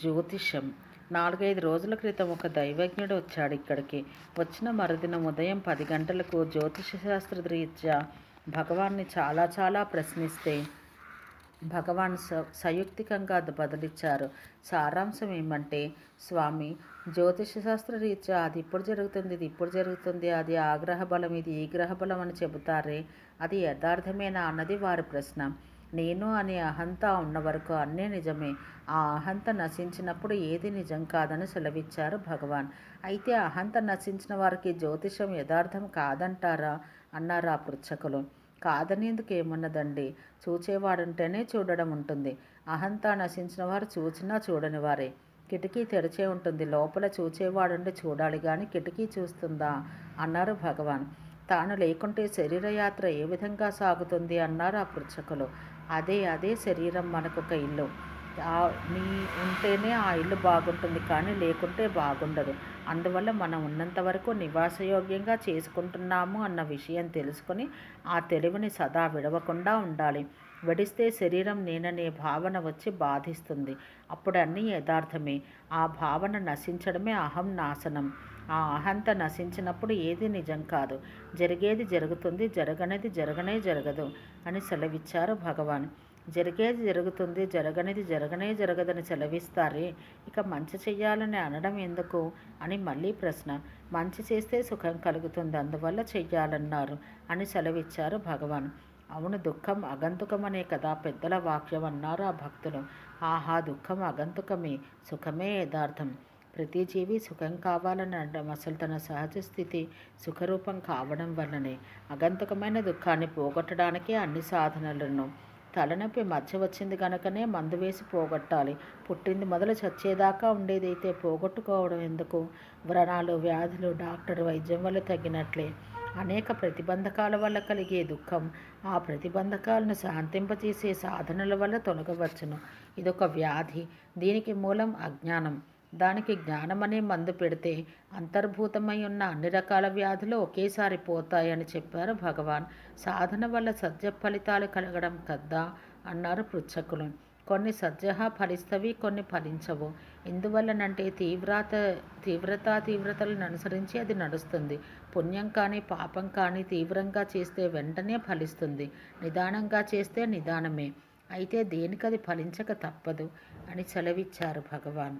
జ్యోతిష్యం. నాలుగైదు రోజుల క్రితం ఒక దైవజ్ఞుడు వచ్చాడు ఇక్కడికి. వచ్చిన మరుదినం ఉదయం పది గంటలకు జ్యోతిష శాస్త్ర రీత్యా భగవాన్ని చాలా చాలా ప్రశ్నిస్తే భగవాన్ స సయుక్తికంగా బదిలిచ్చారు. సారాంశం ఏమంటే స్వామి జ్యోతిష శాస్త్ర రీత్యా అది ఇప్పుడు జరుగుతుంది ఇది ఇప్పుడు జరుగుతుంది అది ఆ గ్రహ బలం ఇది ఈ గ్రహ బలం అని చెబుతారే అది యథార్థమేనా అన్నది వారి ప్రశ్న. నేను అనే అహంత ఉన్న వరకు అన్నీ నిజమే. ఆ అహంత నశించినప్పుడు ఏది నిజం కాదని సెలవిచ్చారు భగవాన్. అయితే అహంత నశించిన వారికి జ్యోతిషం యథార్థం కాదంటారా? అన్నారు ఆ పృచ్ఛకులు. కాదనేందుకు ఏమున్నదండి? చూచేవాడుంటేనే చూడడం ఉంటుంది. అహంత నశించిన వారు చూచినా చూడని వారే. కిటికీ తెరిచే ఉంటుంది. లోపల చూచేవాడుండి చూడాలి కానీ కిటికీ చూస్తుందా? అన్నారు భగవాన్. తాను లేకుంటే శరీరయాత్ర ఏ విధంగా సాగుతుంది? అన్నారు ఆ పృచ్ఛకులు. అదే అదే శరీరం మనకొక ఇల్లు. నీ ఉంటేనే ఆ ఇల్లు బాగుంటుంది కానీ లేకుంటే బాగుండదు. అందువల్ల మనం ఉన్నంత వరకు నివాసయోగ్యంగా చేసుకుంటున్నాము అన్న విషయం తెలుసుకొని ఆ తెలివిని సదా విడవకుండా ఉండాలి. విడిస్తే శరీరం నేననే భావన వచ్చి బాధిస్తుంది. అప్పుడు అన్నీ యథార్థమే. ఆ భావన నశించడమే అహం నాశనం. ఆ అహంత నశించినప్పుడు ఏది నిజం కాదు. జరిగేది జరుగుతుంది జరగనిది జరగనే జరగదు అని సెలవిచ్చారు భగవాన్. జరిగేది జరుగుతుంది జరగనిది జరగనే జరగదని సెలవిస్తారే. ఇక మంచి చెయ్యాలని అనడం ఎందుకు? అని మళ్ళీ ప్రశ్న. మంచి చేస్తే సుఖం కలుగుతుంది అందువల్ల చెయ్యాలన్నారు అని సెలవిచ్చారు భగవాన్. అవును దుఃఖం అగంతుకమనే కదా పెద్దల వాక్యం అన్నారు ఆ భక్తులు. ఆహా దుఃఖం అగంతుకమే. సుఖమే యథార్థం. ప్రతి జీవి సుఖం కావాలని అనడం అసలు తన సహజ స్థితి సుఖరూపం కావడం వల్లనే. అగంతకమైన దుఃఖాన్ని పోగొట్టడానికే అన్ని సాధనలను. తలనొప్పి మధ్య వచ్చింది కనుకనే మందు వేసి పోగొట్టాలి. పుట్టింది మొదలు చచ్చేదాకా ఉండేదైతే పోగొట్టుకోవడం ఎందుకు? వ్రణాలు వ్యాధులు డాక్టర్ వైద్యం వల్ల తగ్గినట్లే. అనేక ప్రతిబంధకాల వల్ల కలిగే దుఃఖం ఆ ప్రతిబంధకాలను శాంతింపజేసే సాధనల వల్ల తొలగవచ్చును. ఇదొక వ్యాధి. దీనికి మూలం అజ్ఞానం. దానికి జ్ఞానమనే మందు పెడితే అంతర్భూతమై ఉన్న అన్ని రకాల వ్యాధులు ఒకేసారి పోతాయని చెప్పారు భగవాన్. సాధన వల్ల సత్య ఫలితాలు కలగడం కద్దా అన్నారు పృచ్ఛకులు. కొన్ని సత్య ఫలిస్తవి కొన్ని ఫలించవు. ఎందువల్లనంటే తీవ్రత తీవ్రత తీవ్రతలను అనుసరించి అది నడుస్తుంది. పుణ్యం కానీ పాపం కానీ తీవ్రంగా చేస్తే వెంటనే ఫలిస్తుంది. నిదానంగా చేస్తే నిదానమే. అయితే దేనికది ఫలించక తప్పదు అని సెలవిచ్చారు భగవాన్.